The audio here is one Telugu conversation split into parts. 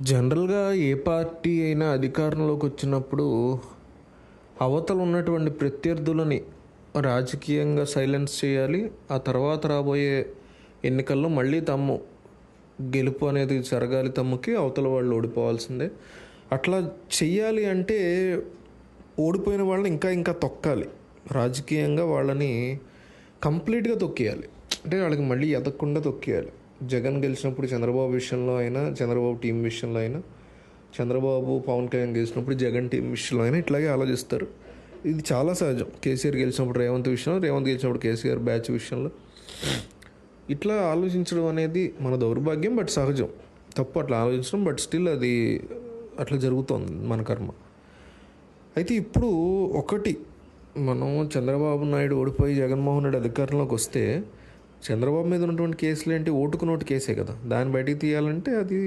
జనరల్గా ఏ పార్టీ అయినా అధికారంలోకి వచ్చినప్పుడు అవతల ఉన్నటువంటి ప్రత్యర్థులని రాజకీయంగా సైలెన్స్ చేయాలి. ఆ తర్వాత రాబోయే ఎన్నికల్లో మళ్ళీ తమ్ము గెలుపు అనేది జరగాలి తమ్ముకి అవతల వాళ్ళు ఓడిపోవాల్సిందే. అట్లా చెయ్యాలి అంటే ఓడిపోయిన వాళ్ళని ఇంకా ఇంకా తొక్కాలి. రాజకీయంగా వాళ్ళని కంప్లీట్గా తొక్కేయాలి. అంటే వాళ్ళకి మళ్ళీ ఎదగకుండా తొక్కేయాలి. జగన్ గెలిచినప్పుడు చంద్రబాబు విషయంలో అయినా చంద్రబాబు టీం విషయంలో అయినా చంద్రబాబు పవన్ కళ్యాణ్ గెలిచినప్పుడు జగన్ టీం విషయంలో అయినా ఇట్లాగే ఆలోచిస్తారు. ఇది చాలా సహజం. కేసీఆర్ గెలిచినప్పుడు రేవంత్ విషయంలో రేవంత్ గెలిచినప్పుడు కేసీఆర్ బ్యాచ్ విషయంలో. ఇట్లా ఆలోచించడం అనేది మన దౌర్భాగ్యం బట్ సహజం. తప్పు అట్లా ఆలోచించడం బట్ స్టిల్ అది అట్లా జరుగుతోంది మన కర్మ. అయితే ఇప్పుడు ఒకటి మనం చంద్రబాబు నాయుడు ఓడిపోయి జగన్మోహన్ రెడ్డి అధికారంలోకి వస్తే చంద్రబాబు మీద ఉన్నటువంటి కేసులు ఏంటి? ఓటుకు నోటు కేసే కదా. దాన్ని బయటికి తీయాలంటే అది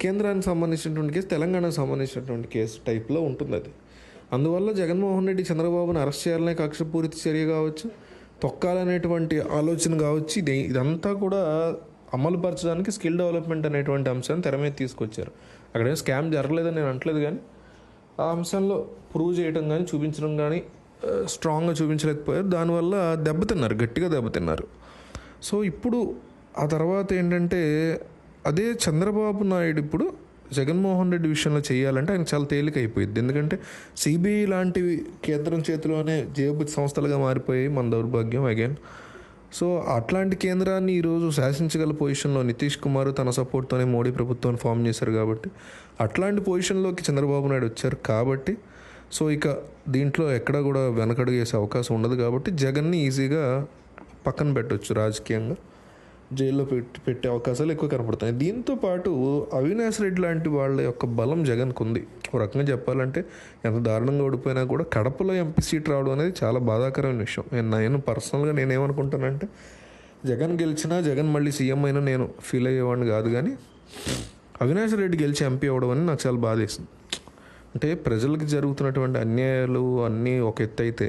కేంద్రానికి సంబంధించినటువంటి కేసు తెలంగాణకు సంబంధించినటువంటి కేసు టైప్లో ఉంటుంది అది. అందువల్ల జగన్మోహన్ రెడ్డి చంద్రబాబుని అరెస్ట్ చేయాలనే కక్షపూరిత చర్య కావచ్చు తొక్కాలనేటువంటి ఆలోచన కావచ్చు ఇది ఇదంతా కూడా అమలుపరచడానికి స్కిల్ డెవలప్మెంట్ అనేటువంటి అంశాన్ని తెర మీద తీసుకొచ్చారు. అక్కడేం స్కామ్ జరగలేదని నేను అంటలేదు కానీ ఆ అంశంలో ప్రూవ్ చేయడం కానీ చూపించడం కానీ స్ట్రాంగ్గా చూపించలేకపోయారు. దానివల్ల దెబ్బతిన్నారు గట్టిగా దెబ్బతిన్నారు. సో ఇప్పుడు ఆ తర్వాత ఏంటంటే అదే చంద్రబాబు నాయుడు ఇప్పుడు జగన్మోహన్ రెడ్డి విషయంలో చేయాలంటే ఆయన చాలా తేలిక అయిపోయింది ఎందుకంటే సిబిఐ లాంటివి కేంద్రం చేతిలోనే జేబు సంస్థలుగా మారిపోయి మన దౌర్భాగ్యం అగైన్. సో అట్లాంటి కేంద్రాన్ని ఈరోజు శాసించగల పొజిషన్లో నితీష్ కుమార్ తన సపోర్ట్తోనే మోడీ ప్రభుత్వాన్ని ఫామ్ చేశారు కాబట్టి అట్లాంటి పొజిషన్లోకి చంద్రబాబు నాయుడు వచ్చారు కాబట్టి సో ఇక దీంట్లో ఎక్కడ కూడా వెనకడుగు వేసే అవకాశం ఉండదు కాబట్టి జగన్ని ఈజీగా పక్కన పెట్టవచ్చు రాజకీయంగా. జైల్లో పెట్టి పెట్టే అవకాశాలు ఎక్కువ కనపడుతున్నాయి. దీంతో పాటు అవినాష్ రెడ్డి లాంటి వాళ్ళ యొక్క బలం జగన్కు ఉంది. ఒక రకంగా చెప్పాలంటే ఎంత దారుణంగా ఓడిపోయినా కూడా కడపలో ఎంపీ సీట్ రావడం అనేది చాలా బాధాకరమైన విషయం. నేను నేను పర్సనల్గా నేనేమనుకుంటానంటే జగన్ గెలిచినా జగన్ మళ్ళీ సీఎం అయినా నేను ఫీల్ అయ్యేవాడిని కాదు కానీ అవినాష్ రెడ్డి గెలిచి ఎంపీ అవ్వడం అని నాకు చాలా బాధేసింది. అంటే ప్రజలకు జరుగుతున్నటువంటి అన్యాయాలు అన్నీ ఒక ఎత్తు అయితే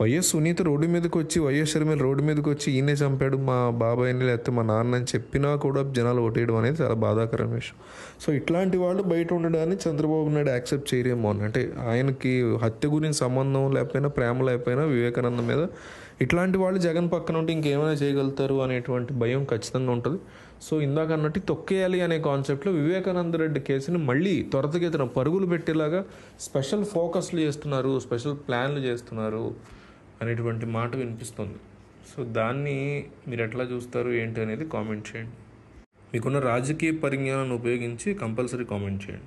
వైఎస్ సునీత రోడ్డు మీదకి వచ్చి వైఎస్ షర్మిల రోడ్డు మీదకి వచ్చి ఈయనే చంపాడు. మా బాబాయ్ని లేకపోతే మా నాన్న అని చెప్పినా కూడా జనాలు ఓటేయడం అనేది చాలా బాధాకరమైన విషయం. సో ఇట్లాంటి వాళ్ళు బయట ఉండడాన్ని చంద్రబాబు నాయుడు యాక్సెప్ట్ చేయరేమో అని. అంటే ఆయనకి హత్య గురించి సంబంధం లేకపోయినా ప్రేమ లేకపోయినా వివేకానంద మీద ఇట్లాంటి వాళ్ళు జగన్ పక్కన ఉంటే ఇంకేమైనా చేయగలుగుతారు అనేటువంటి భయం ఖచ్చితంగా ఉంటుంది. సో ఇందాక అన్నట్టు తొక్కేయాలి అనే కాన్సెప్ట్లో వివేకానంద రెడ్డి కేసుని మళ్ళీ త్వరతగతిన పరుగులు పెట్టేలాగా స్పెషల్ ఫోకస్లు చేస్తున్నారు స్పెషల్ ప్లాన్లు చేస్తున్నారు అనేటువంటి మాట వినిపిస్తుంది. సో దాన్ని మీరు ఎట్లా చూస్తారు ఏంటి అనేది కామెంట్ చేయండి. మీకున్న రాజకీయ పరిజ్ఞానాన్ని ఉపయోగించి కంపల్సరీ కామెంట్ చేయండి.